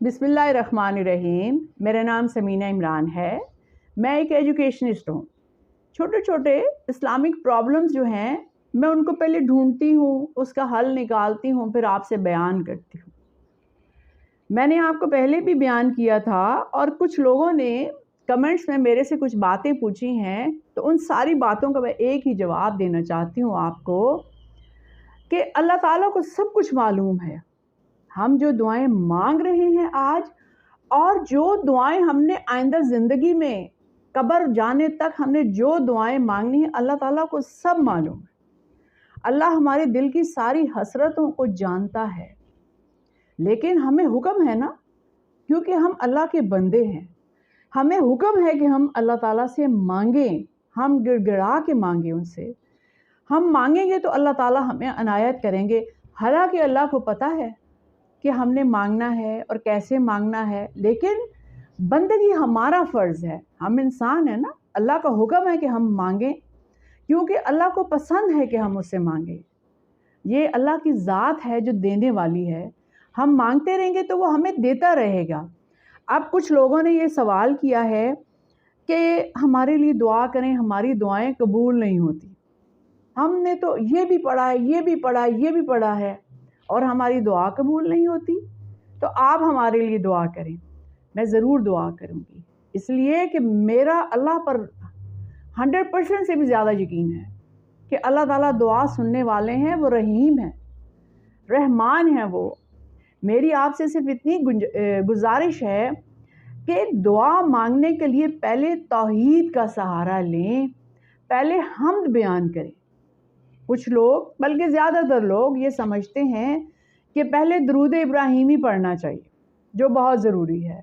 بسم اللہ الرحمن الرحیم۔ میرا نام سمینہ عمران ہے۔ میں ایک ایجوکیشنسٹ ہوں۔ چھوٹے چھوٹے اسلامک پرابلمز جو ہیں، میں ان کو پہلے ڈھونڈتی ہوں، اس کا حل نکالتی ہوں، پھر آپ سے بیان کرتی ہوں۔ میں نے آپ کو پہلے بھی بیان کیا تھا اور کچھ لوگوں نے کمنٹس میں میرے سے کچھ باتیں پوچھی ہیں، تو ان ساری باتوں کا میں ایک ہی جواب دینا چاہتی ہوں آپ کو کہ اللہ تعالیٰ کو سب کچھ معلوم ہے۔ ہم جو دعائیں مانگ رہے ہیں آج، اور جو دعائیں ہم نے آئندہ زندگی میں قبر جانے تک ہم نے جو دعائیں مانگنی ہیں، اللہ تعالیٰ کو سب معلوم ہے۔ اللہ ہمارے دل کی ساری حسرتوں کو جانتا ہے۔ لیکن ہمیں حکم ہے نا، کیونکہ ہم اللہ کے بندے ہیں۔ ہمیں حکم ہے کہ ہم اللہ تعالیٰ سے مانگیں، ہم گڑ گڑا کے مانگیں ان سے۔ ہم مانگیں گے تو اللہ تعالیٰ ہمیں عنایت کریں گے۔ حالانکہ اللہ کو پتہ ہے کہ ہم نے مانگنا ہے اور کیسے مانگنا ہے، لیکن بندگی ہمارا فرض ہے۔ ہم انسان ہیں نا، اللہ کا حکم ہے کہ ہم مانگیں، کیونکہ اللہ کو پسند ہے کہ ہم اس سے مانگیں۔ یہ اللہ کی ذات ہے جو دینے والی ہے۔ ہم مانگتے رہیں گے تو وہ ہمیں دیتا رہے گا۔ اب کچھ لوگوں نے یہ سوال کیا ہے کہ ہمارے لیے دعا کریں، ہماری دعائیں قبول نہیں ہوتی۔ ہم نے تو یہ بھی پڑھا ہے، یہ بھی پڑھا ہے، یہ بھی پڑھا ہے۔ اور ہماری دعا قبول نہیں ہوتی، تو آپ ہمارے لیے دعا کریں۔ میں ضرور دعا کروں گی۔ اس لیے کہ میرا اللہ پر ہنڈریڈ پرسینٹ سے بھی زیادہ یقین ہے کہ اللہ تعالیٰ دعا سننے والے ہیں، وہ رحیم ہیں، رحمان ہیں وہ۔ میری آپ سے صرف اتنی گزارش ہے کہ دعا مانگنے کے لیے پہلے توحید کا سہارا لیں، پہلے حمد بیان کریں۔ کچھ لوگ، بلکہ زیادہ تر لوگ یہ سمجھتے ہیں کہ پہلے درود ابراہیمی پڑھنا چاہیے، جو بہت ضروری ہے۔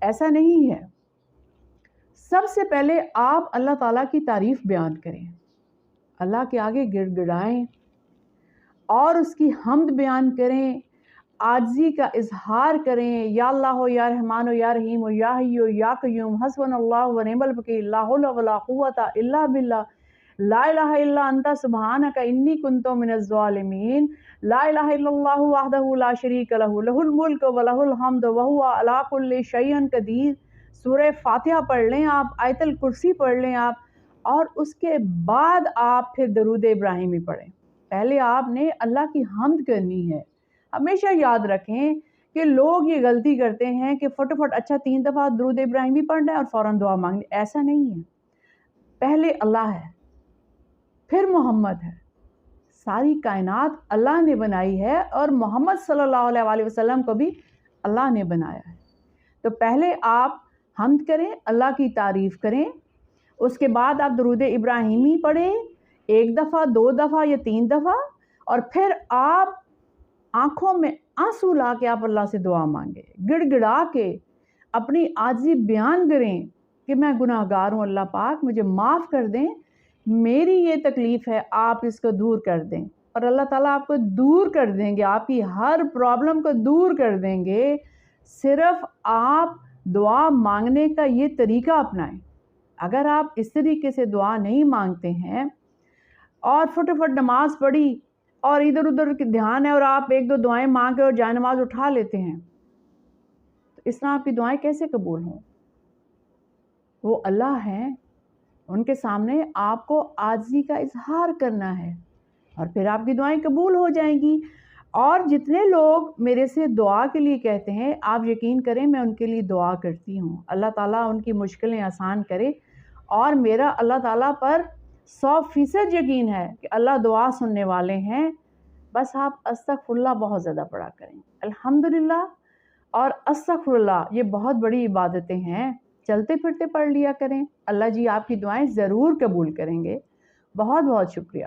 ایسا نہیں ہے۔ سب سے پہلے آپ اللہ تعالیٰ کی تعریف بیان کریں۔ اللہ کے آگے گڑ گڑائیں اور اس کی حمد بیان کریں آجزی کا اظہار کریں۔ یا اللہ یا رحمان و یا رحیم و یا ہو یا قیوم حسبن اللہ و نعم الوکیل، لا ولا قوت الا باللہ۔ لا الہ الا انت سبحانک انی کنتو من الظالمین. لا الہ الا اللہ وحدہ لا شریک لہ لہ الملک و لہ الحمد وہو علا کل شیئن قدیر. سورہ فاتحہ پڑھ لیں آپ، آیت الکرسی پڑھ لیں آپ، اور اس کے بعد آپ پھر درود ابراہیمی پڑھیں۔ پہلے آپ نے اللہ کی حمد کرنی ہے۔ ہمیشہ یاد رکھیں کہ لوگ یہ غلطی کرتے ہیں کہ فٹ فٹ اچھا تین دفعہ درود ابراہیمی پڑھنا ہے اور فوراً دعا مانگنی، ایسا نہیں ہے۔ پہلے اللہ ہے۔ پھر محمد ہے۔ ساری کائنات اللہ نے بنائی ہے اور محمد صلی اللہ علیہ وسلم کو بھی اللہ نے بنایا ہے۔ تو پہلے آپ حمد کریں، اللہ کی تعریف کریں۔ اس کے بعد آپ درود ابراہیمی پڑھیں، ایک دفعہ، دو دفعہ یا تین دفعہ۔ اور پھر آپ آنکھوں میں آنسو لا کے آپ اللہ سے دعا مانگیں۔ گڑ گڑا کے اپنی آجی بیان کریں کہ میں گناہ گار ہوں، اللہ پاک مجھے معاف کر دیں۔ میری یہ تکلیف ہے، آپ اس کو دور کر دیں۔ اور اللہ تعالیٰ آپ کو دور کر دیں گے، آپ کی ہر پرابلم کو دور کر دیں گے۔ صرف آپ دعا مانگنے کا یہ طریقہ اپنائیں۔ اگر آپ اس طریقے سے دعا نہیں مانگتے ہیں اور فٹ فٹ نماز پڑھی اور ادھر ادھر دھیان ہے اور آپ ایک دو دعائیں مانگ کے اور جائے نماز اٹھا لیتے ہیں، تو اس طرح آپ کی دعائیں کیسے قبول ہوں؟ وہ اللہ ہیں ان کے سامنے آپ کو آجزی کا اظہار کرنا ہے اور پھر آپ کی دعائیں قبول ہو جائیں گی۔ اور جتنے لوگ میرے سے دعا کے لیے کہتے ہیں، آپ یقین کریں میں ان کے لیے دعا کرتی ہوں۔ اللہ تعالیٰ ان کی مشکلیں آسان کرے۔ اور میرا اللہ تعالیٰ پر سو فیصد یقین ہے کہ اللہ دعا سننے والے ہیں۔ بس آپ استغفر اللہ بہت زیادہ پڑھا کریں۔ الحمدللہ اور استغفر اللہ یہ بہت بڑی عبادتیں ہیں۔ چلتے پھرتے پڑھ لیا کریں۔ اللہ جی آپ کی دعائیں ضرور قبول کریں گے۔ بہت بہت شکریہ۔